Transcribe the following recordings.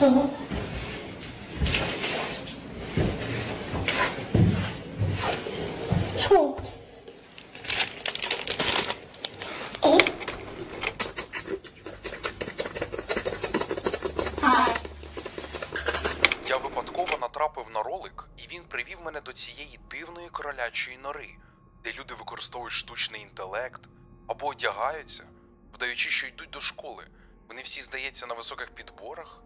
Що? Що? О? Я випадково натрапив на ролик, і він привів мене до цієї дивної кролячої нори, де люди використовують штучний інтелект або одягаються, вдаючи, що йдуть до школи. Вони всі, здається, на високих підборах.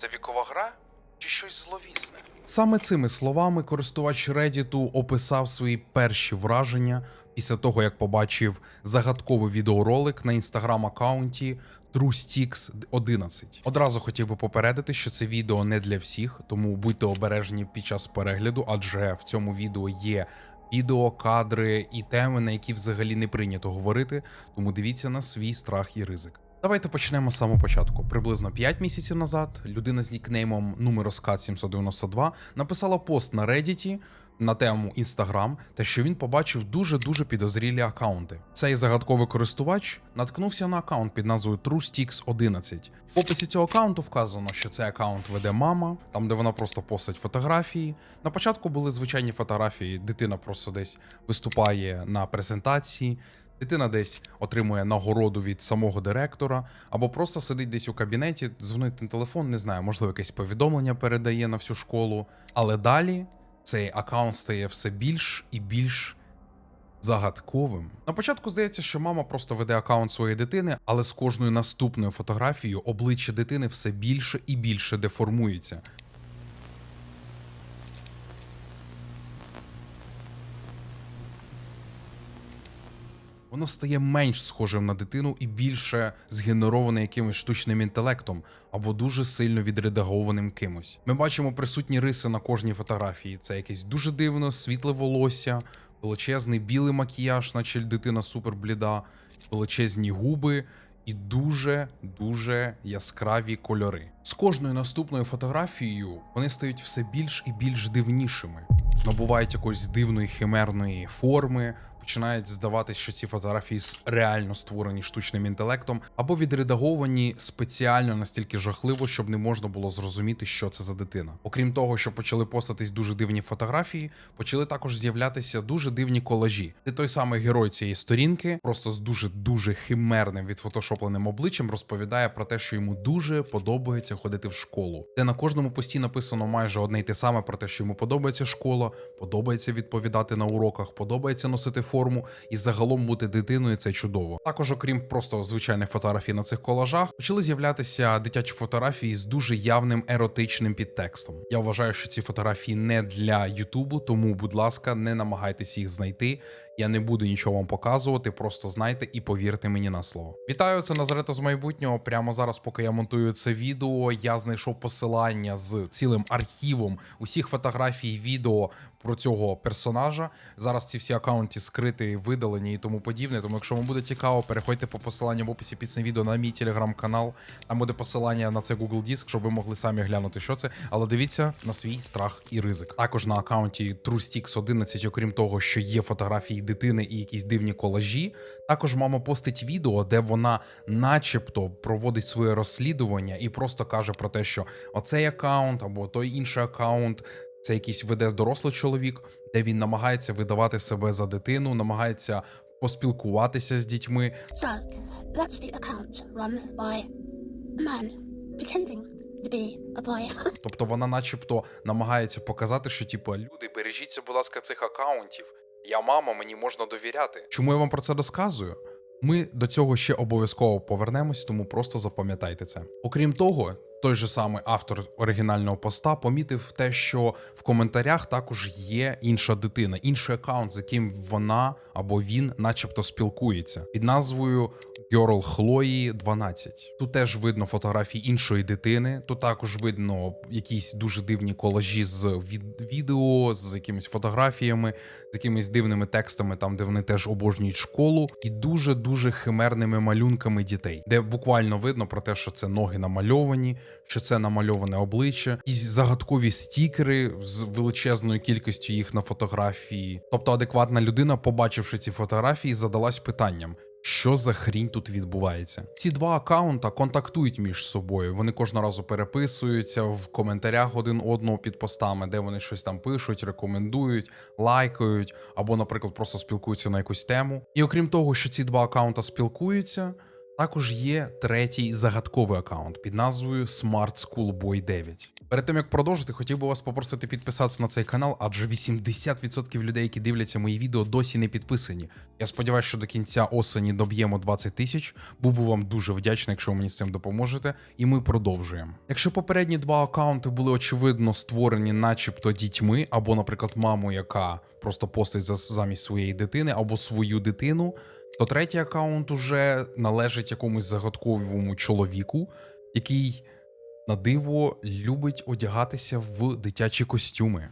Це вікова гра чи щось зловісне? Саме цими словами користувач Reddit описав свої перші враження після того, як побачив загадковий відеоролик на інстаграм-аккаунті TrueStix11. Одразу хотів би попередити, що це відео не для всіх, тому будьте обережні під час перегляду, адже в цьому відео є відео, кадри і теми, на які взагалі не прийнято говорити, тому дивіться на свій страх і ризик. Давайте почнемо з самого початку. Приблизно 5 місяців назад людина з нікнеймом Numeroscat 792 написала пост на Reddit на тему Instagram, та що він побачив дуже-дуже підозрілі акаунти. Цей загадковий користувач наткнувся на акаунт під назвою TrueStix11. В описі цього акаунту вказано, що цей акаунт веде мама, там де вона просто постить фотографії. На початку були звичайні фотографії, дитина просто десь виступає на презентації. Дитина десь отримує нагороду від самого директора, або просто сидить десь у кабінеті, дзвонить на телефон, не знаю, можливо, якесь повідомлення передає на всю школу. Але далі цей аккаунт стає все більш і більш загадковим. На початку здається, що мама просто веде аккаунт своєї дитини, але з кожною наступною фотографією обличчя дитини все більше і більше деформується. Воно стає менш схожим на дитину і більше згенероване якимось штучним інтелектом або дуже сильно відредагованим кимось. Ми бачимо присутні риси на кожній фотографії. Це якесь дуже дивно, світле волосся, величезний білий макіяж, наче дитина супер бліда, величезні губи. І дуже дуже яскраві кольори. З кожною наступною фотографією вони стають все більш і більш дивнішими, набувають якоїсь дивної химерної форми, починають здаватись, що ці фотографії реально створені штучним інтелектом, або відредаговані спеціально настільки жахливо, щоб не можна було зрозуміти, що це за дитина. Окрім того, що почали постатись дуже дивні фотографії, почали також з'являтися дуже дивні колажі, де той самий герой цієї сторінки, просто з дуже дуже химерним відфотошопленим обличчям, розповідає про те, що йому дуже подобається ходити в школу, де на кожному пості написано майже одне й те саме про те, що йому подобається школа, подобається відповідати на уроках, подобається носити форму і загалом бути дитиною це чудово. Також, окрім просто звичайних фотографій на цих колажах, почали з'являтися дитячі фотографії з дуже явним еротичним підтекстом. Я вважаю, що ці фотографії не для Ютубу, тому, будь ласка, не намагайтесь їх знайти. Я не буду нічого вам показувати, просто знайте і повірте мені на слово. Вітаю, це Назарето з майбутнього. Прямо зараз, поки я монтую це відео, я знайшов посилання з цілим архівом усіх фотографій, відео про цього персонажа. Зараз ці всі акаунти скриті, видалені і тому подібне. Тому, якщо вам буде цікаво, переходьте по посиланню в описі під цим відео на мій телеграм-канал. Там буде посилання на цей Google Диск, щоб ви могли самі глянути, що це. Але дивіться на свій страх і ризик. Також на акаунті TrueStix11, окрім того, що є фотографії дитини і якісь дивні колажі. Також мама постить відео, де вона, начебто, проводить своє розслідування і просто каже про те, що оцей акаунт або той інший акаунт. Це якийсь веде дорослий чоловік, де він намагається видавати себе за дитину, намагається поспілкуватися з дітьми. So, that's the account run by a man pretending to be a boy. Тобто вона, начебто, намагається показати, що типу, люди, бережіться, будь ласка, цих акаунтів. Я мама, мені можна довіряти. Чому я вам про це розказую? Ми до цього ще обов'язково повернемось, тому просто запам'ятайте це. Окрім того, той же самий автор оригінального поста помітив те, що в коментарях також є інша дитина, інший аккаунт, з яким вона або він, начебто, спілкується під назвою Girl Chloe 12. Тут теж видно фотографії іншої дитини. Тут також видно якісь дуже дивні колажі з від- відео, з якимись фотографіями, з якимись дивними текстами, там де вони теж обожнюють школу, і дуже дуже химерними малюнками дітей, де буквально видно про те, що це ноги намальовані, що це намальоване обличчя, якісь загадкові стікери з величезною кількістю їх на фотографії. Тобто, адекватна людина, побачивши ці фотографії, задалась питанням. Що за хрінь тут відбувається? Ці два акаунта контактують між собою. Вони кожного разу переписуються в коментарях один одного під постами, де вони щось там пишуть, рекомендують, лайкають, або, наприклад, просто спілкуються на якусь тему. І окрім того, що ці два акаунта спілкуються, також є третій загадковий акаунт під назвою Smart School Boy 9. Перед тим як продовжити, хотів би вас попросити підписатися на цей канал, адже 80% людей, які дивляться мої відео, досі не підписані. Я сподіваюся, що до кінця осені доб'ємо 20 тисяч. Би вам дуже вдячний, якщо ви мені з цим допоможете, і ми продовжуємо. Якщо попередні два акаунти були очевидно створені, начебто дітьми, або, наприклад, маму, яка просто постить за- замість своєї дитини, або свою дитину, то третій акаунт уже належить якомусь загадковому чоловіку, який на диво любить одягатися в дитячі костюми.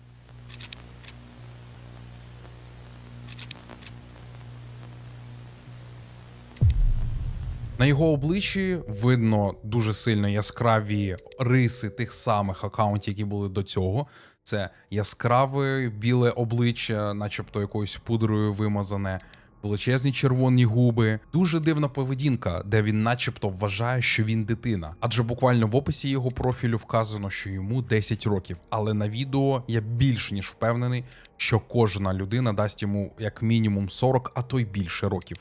На його обличчі видно дуже сильно яскраві риси тих самих акаунтів, які були до цього. Це яскраве біле обличчя, начебто якоюсь пудрою вимазане, величезні червоні губи. Дуже дивна поведінка, де він, начебто, вважає, що він дитина. Адже буквально в описі його профілю вказано, що йому 10 років. Але на відео я більш ніж впевнений, що кожна людина дасть йому як мінімум 40, а то й більше років.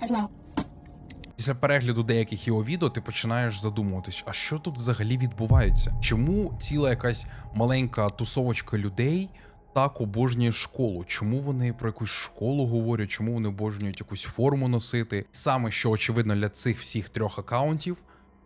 If. Після перегляду деяких його відео ти починаєш задумуватись, а що тут взагалі відбувається? Чому ціла якась маленька тусовочка людей так обожнює школу? Чому вони про якусь школу говорять? Чому вони обожнюють якусь форму носити? Саме що очевидно для цих всіх трьох акаунтів.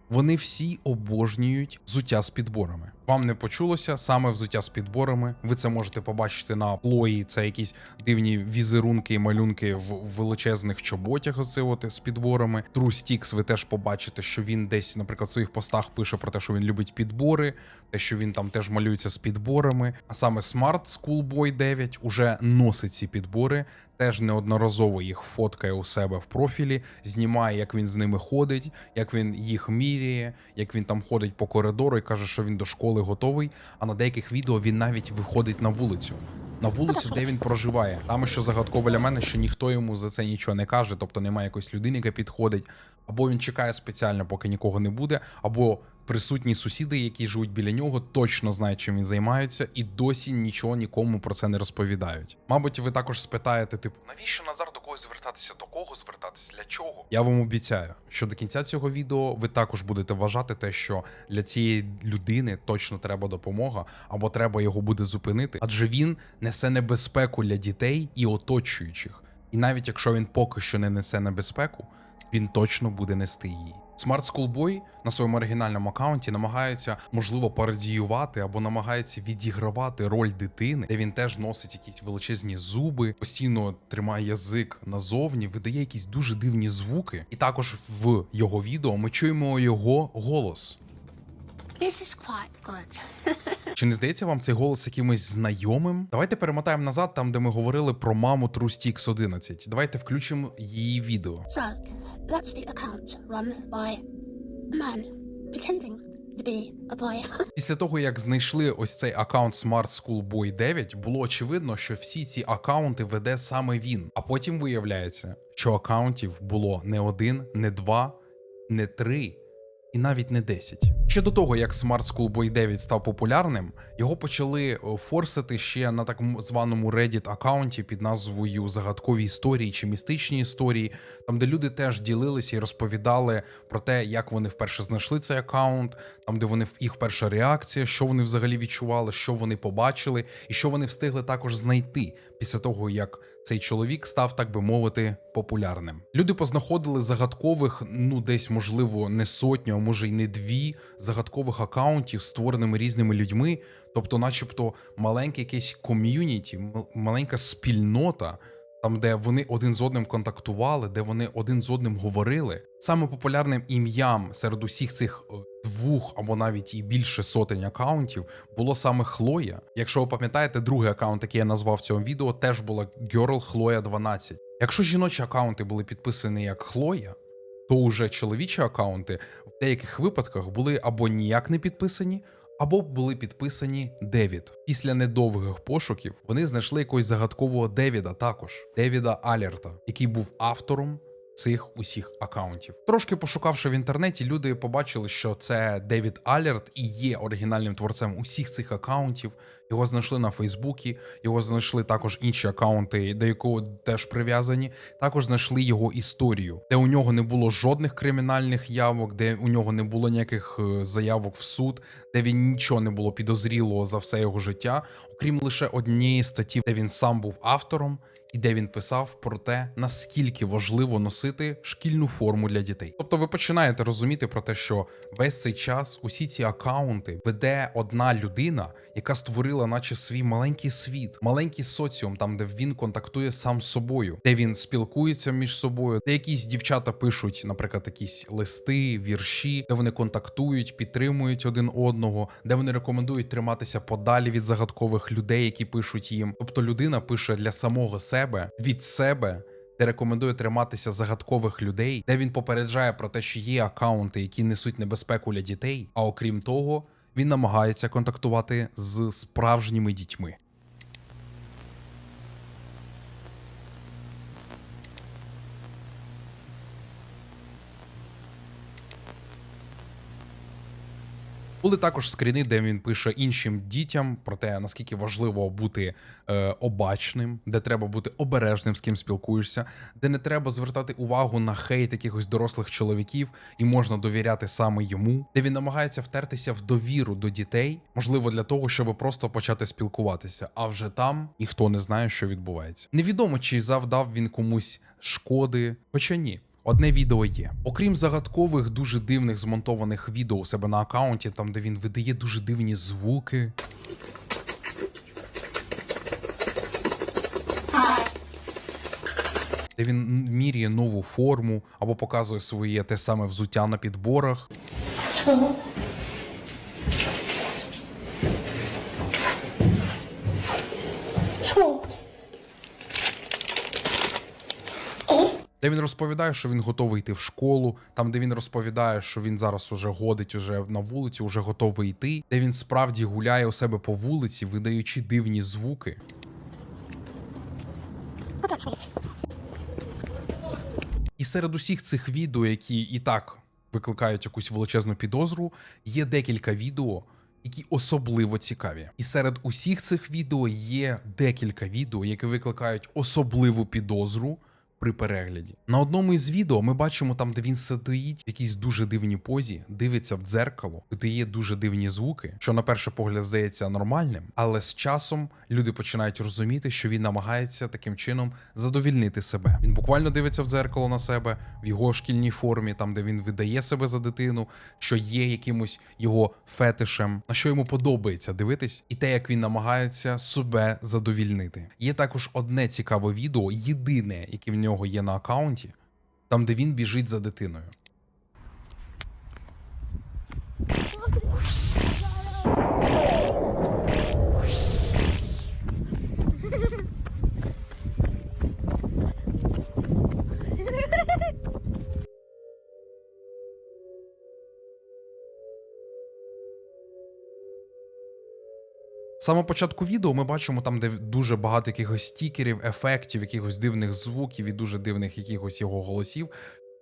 Вони всі обожнюють взуття з підборами. Вам не почулося саме взуття з підборами. Ви це можете побачити на плої. Це якісь дивні візерунки і малюнки в величезних чоботях. Оце от з підборами. True Sticks ви теж побачите, що він десь, наприклад, в своїх постах пише про те, що він любить підбори, те, що він там теж малюється з підборами. А саме Smart Schoolboy 9 уже носить ці підбори. Теж неодноразово їх фоткає у себе в профілі, знімає, як він з ними ходить, як він їх міряє, як він там ходить по коридору і каже, що він до школи готовий. А на деяких відео він навіть виходить на вулицю. На вулицю, де він проживає. Там що загадково для мене, що ніхто йому за це нічого не каже, тобто немає якоїсь людини, яка підходить, або він чекає спеціально, поки нікого не буде, або присутні сусіди, які живуть біля нього, точно знають, чим він займається, і досі нічого нікому про це не розповідають. Мабуть, ви також спитаєте, типу, навіщо Назар до когось звертатися? До кого звертатися? Для чого? Я вам обіцяю, що до кінця цього відео ви також будете вважати те, що для цієї людини точно треба допомога, або треба його буде зупинити, адже він несе небезпеку для дітей і оточуючих. І навіть якщо він поки що не несе небезпеку, він точно буде нести її. Smart Schoolboy на своєму оригінальному аккаунті намагається, можливо, пародіювати або намагається відігравати роль дитини, де він теж носить якісь величезні зуби, постійно тримає язик назовні, видає якісь дуже дивні звуки. І також в його відео ми чуємо його голос. This is quite good. Чи не здається вам цей голос якимось знайомим? Давайте перемотаємо назад, там де ми говорили про маму TrueStix 11. Давайте включимо її відео. So, that's the account run by a man pretending to be a boy. Після того, як знайшли ось цей аккаунт Smart School Boy 9, було очевидно, що всі ці аккаунти веде саме він. А потім виявляється, що аккаунтів було не один, не два, не три. І навіть не 10. Ще до того, як Smart School Boy 9 став популярним, його почали е, форсити ще на так званому Reddit аккаунті під назвою Загадкові історії чи містичні історії, там де люди теж ділилися і розповідали про те, як вони вперше знайшли цей аккаунт, там де вони їх перша реакція, що вони взагалі відчували, що вони побачили, і що вони встигли також знайти після того, як цей чоловік став, так би мовити, популярним. Люди познаходили загадкових, ну десь можливо не сотню, а може й не дві загадкових акаунтів, створеними різними людьми, тобто, начебто, маленьке якесь ком'юніті, маленька спільнота. Там, де вони один з одним контактували, де вони один з одним говорили. Саме популярним ім'ям серед усіх цих двох або навіть і більше сотень акаунтів було саме Хлоя. Якщо ви пам'ятаєте, другий акаунт, який я назвав в цьому відео, теж була Girl Хлоя 12. Якщо жіночі акаунти були підписані як Хлоя, то уже чоловічі акаунти в деяких випадках були або ніяк не підписані, або були підписані Девід. Після недовгих пошуків вони знайшли якогось загадкового Девіда також, Девіда Алерта, який був автором цих усіх акаунтів. Трошки пошукавши в інтернеті, люди побачили, що це Девід Алерт і є оригінальним творцем усіх цих акаунтів. Його знайшли на Фейсбуці, його знайшли також інші акаунти, до якого теж прив'язані. Також знайшли його історію, де у нього не було жодних кримінальних явок, де у нього не було ніяких е, заявок в суд, де він нічого не було підозрілого за все його життя, окрім лише однієї статті, де він сам був автором і де він писав про те, наскільки важливо носити шкільну форму для дітей. Тобто, ви починаєте розуміти про те, що весь цей час усі ці акаунти веде одна людина, яка створила, наче свій маленький світ, маленький соціум, там де він контактує сам з собою, де він спілкується між собою, де якісь дівчата пишуть, наприклад, якісь листи, вірші, де вони контактують, підтримують один одного, де вони рекомендують триматися подалі від загадкових людей, які пишуть їм. Тобто людина пише для самого себе від себе. Де рекомендує триматися загадкових людей, де він попереджає про те, що є акаунти, які несуть небезпеку для дітей. А окрім того, він намагається контактувати з справжніми дітьми. Були також скріни, де він пише іншим дітям про те, наскільки важливо бути е, обачним, де треба бути обережним, з ким спілкуєшся, де не треба звертати увагу на хейт якихось дорослих чоловіків і можна довіряти саме йому, де він намагається втертися в довіру до дітей, можливо, для того, щоб просто почати спілкуватися. А вже там ніхто не знає, що відбувається. Невідомо, чи завдав він комусь шкоди, хоча ні. Одне відео є. Окрім загадкових, дуже дивних змонтованих відео у себе на аккаунті, там де він видає дуже дивні звуки. Де він міряє нову форму або показує своє те саме взуття на підборах. Де він розповідає, що він готовий йти в школу, там, де він розповідає, що він зараз уже годить уже на вулицю, уже готовий йти, де він справді гуляє у себе по вулиці, видаючи дивні звуки. І серед усіх цих відео, які і так викликають якусь величезну підозру, є декілька відео, які особливо цікаві. І серед усіх цих відео є декілька відео, які викликають особливу підозру. При перегляді на одному із відео ми бачимо там, де він сидить в якійсь дуже дивній позі, дивиться в дзеркало, видає дуже дивні звуки, що на перший погляд здається нормальним, але з часом люди починають розуміти, що він намагається таким чином задовільнити себе. Він буквально дивиться в дзеркало на себе в його шкільній формі, там де він видає себе за дитину, що є якимось його фетишем, на що йому подобається дивитись, і те, як він намагається себе задовільнити. Є також одне цікаве відео, єдине, яке в нього є на аккаунті, там де він біжить за дитиною. Самого початку відео ми бачимо там, де дуже багато якихось стікерів, ефектів, якихось дивних звуків і дуже дивних якихось його голосів.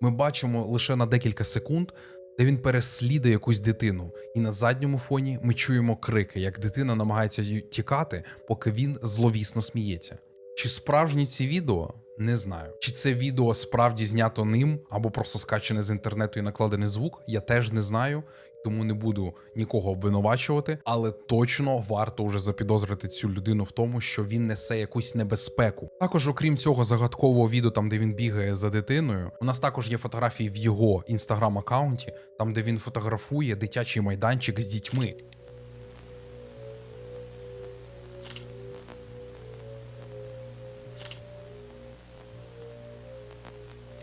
Ми бачимо лише на декілька секунд, де він переслідує якусь дитину. І на задньому фоні ми чуємо крики, як дитина намагається тікати, поки він зловісно сміється. Чи справжні ці відео? Не знаю. Чи це відео справді знято ним або просто скачане з інтернету і накладений звук, я теж не знаю, тому не буду нікого обвинувачувати, але точно варто вже запідозрити цю людину в тому, що він несе якусь небезпеку. Також, окрім цього загадкового відео, там де він бігає за дитиною, у нас також є фотографії в його інстаграм-аккаунті, там де він фотографує дитячий майданчик з дітьми.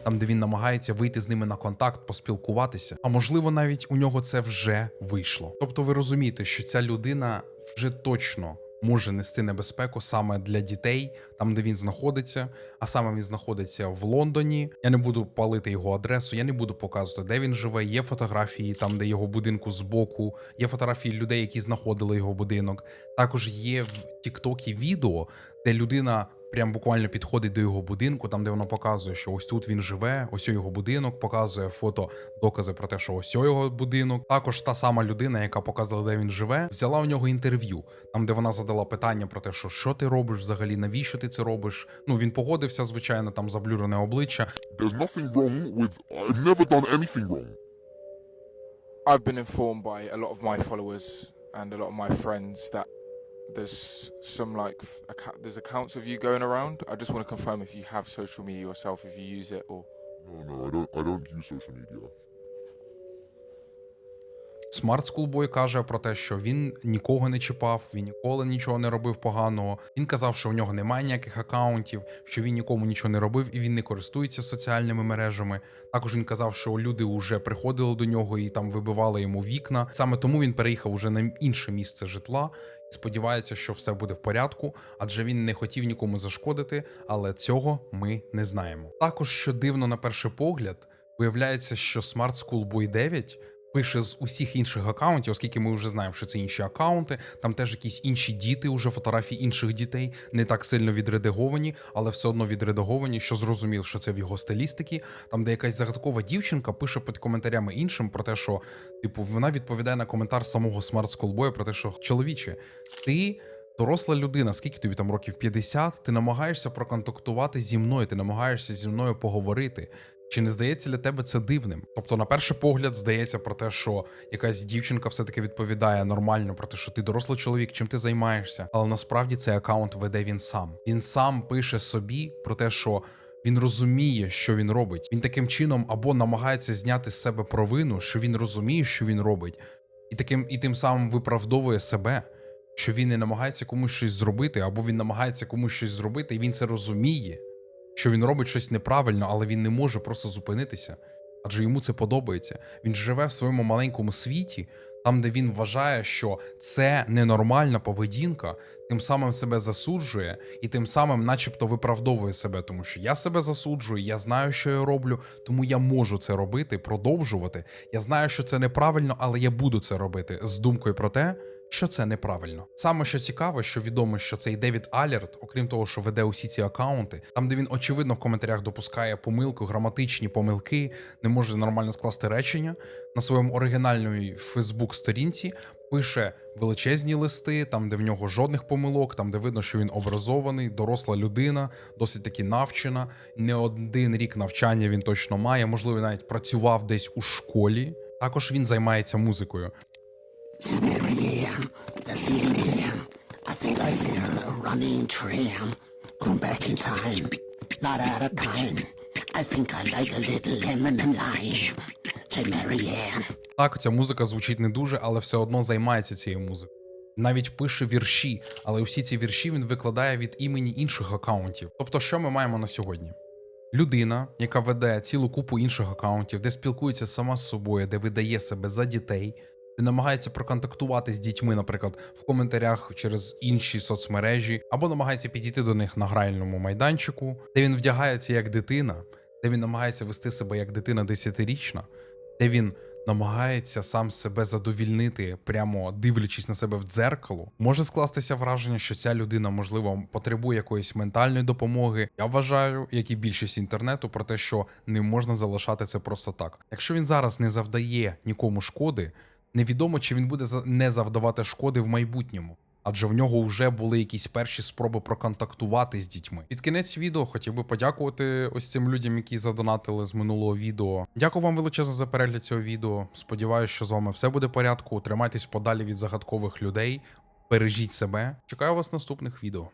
Там, де він намагається вийти з ними на контакт, поспілкуватися. А можливо, навіть у нього це вже вийшло. Тобто, ви розумієте, що ця людина вже точно може нести небезпеку саме для дітей, там де він знаходиться. А саме він знаходиться в Лондоні. Я не буду палити його адресу, я не буду показувати, де він живе. Є фотографії там, де його будинку збоку, є фотографії людей, які знаходили його будинок. Також є в Тіктокі відео, де людина прям буквально підходить до його будинку, там де воно показує, що ось тут він живе, ось його будинок, показує фото, докази про те, що ось його будинок. Також та сама людина, яка показала, де він живе, взяла у нього інтерв'ю, там де вона задала питання про те, що що ти робиш взагалі, навіщо ти це робиш. Ну він погодився, звичайно, там заблюрене обличчя. There's nothing wrong with. I've never done anything wrong. I've been informed by a lot of my followers and a lot of my friends that there's some like acca- there's accounts of you going around. I just want to confirm if you have social media yourself, if you use it or No, no, I don't. I don't use social media. Смарт Скулбой каже про те, що він нікого не чіпав, він ніколи нічого не робив поганого. Він казав, що в нього немає ніяких акаунтів, що він нікому нічого не робив і він не користується соціальними мережами. Також він казав, що люди вже приходили до нього і там вибивали йому вікна. Саме тому він переїхав уже на інше місце житла. Сподівається, що все буде в порядку, адже він не хотів нікому зашкодити, але цього ми не знаємо. Також що дивно на перший погляд, виявляється, що Smart School Boy 9 пише з усіх інших акаунтів, оскільки ми вже знаємо, що це інші акаунти, там теж якісь інші діти, уже фотографії інших дітей, не так сильно відредаговані, але все одно відредаговані, що зрозумів, що це в його стилістикі. Там, де якась загадкова дівчинка пише під коментарями іншим про те, що типу вона відповідає на коментар самого Smart Schoolboy про те, що чоловіче, ти. Доросла людина, скільки тобі там років 50, ти намагаєшся проконтактувати зі мною, ти намагаєшся зі мною поговорити. Чи не здається для тебе це дивним? Тобто, на перший погляд, здається про те, що якась дівчинка все-таки відповідає нормально про те, що ти дорослий чоловік, чим ти займаєшся. Але насправді цей аккаунт веде він сам. Він сам пише собі про те, що він розуміє, що він робить. Він таким чином або намагається зняти з себе провину, що він розуміє, що він робить, і таким і тим самим виправдовує себе. Що він не намагається комусь щось зробити, або він намагається комусь щось зробити, і він це розуміє що він робить щось неправильно, але він не може просто зупинитися, адже йому це подобається. Він живе в своєму маленькому світі, там, де він вважає, що це ненормальна поведінка, тим самим себе засуджує і тим самим, начебто, виправдовує себе, тому що я себе засуджую, я знаю, що я роблю, тому я можу це робити, продовжувати. Я знаю, що це неправильно, але я буду це робити з думкою про те, що це неправильно. Саме що цікаво, що відомо, що цей Девід Алерт, окрім того, що веде усі ці акаунти, там де він очевидно в коментарях допускає помилку, граматичні помилки, не може нормально скласти речення на своєму оригінальній Фейсбук сторінці. Пише величезні листи, там де в нього жодних помилок, там де видно, що він образований, доросла людина, досить таки навчена. Не один рік навчання він точно має. Можливо, навіть працював десь у школі. Також він займається музикою. Marianne, the ceiling. I think I hear a running tram. Going back in time, not out of kind. I think I like a little lemon and lime. Так, ця музика звучить не дуже, але все одно займається цією музикою. Навіть пише вірші, але усі ці вірші він викладає від імені інших акаунтів. Тобто, що ми маємо на сьогодні? Людина, яка веде цілу купу інших акаунтів, де спілкується сама з собою, де видає себе за дітей, намагається проконтактувати з дітьми, наприклад, в коментарях через інші соцмережі, або намагається підійти до них на гральному майданчику, де він вдягається як дитина, де він намагається вести себе як дитина десятирічна, де він намагається сам себе задовільнити, прямо дивлячись на себе в дзеркало, може скластися враження, що ця людина, можливо, потребує якоїсь ментальної допомоги. Я вважаю, як і більшість інтернету, про те, що не можна залишати це просто так. Якщо він зараз не завдає нікому шкоди, невідомо чи він буде не завдавати шкоди в майбутньому. Адже в нього вже були якісь перші спроби проконтактувати з дітьми. Під кінець відео хотів би подякувати ось цим людям, які задонатили з минулого відео. Дякую вам величезно за перегляд цього відео. Сподіваюсь, що з вами все буде в порядку. Тримайтесь подалі від загадкових людей. Бережіть себе. Чекаю вас в наступних відео.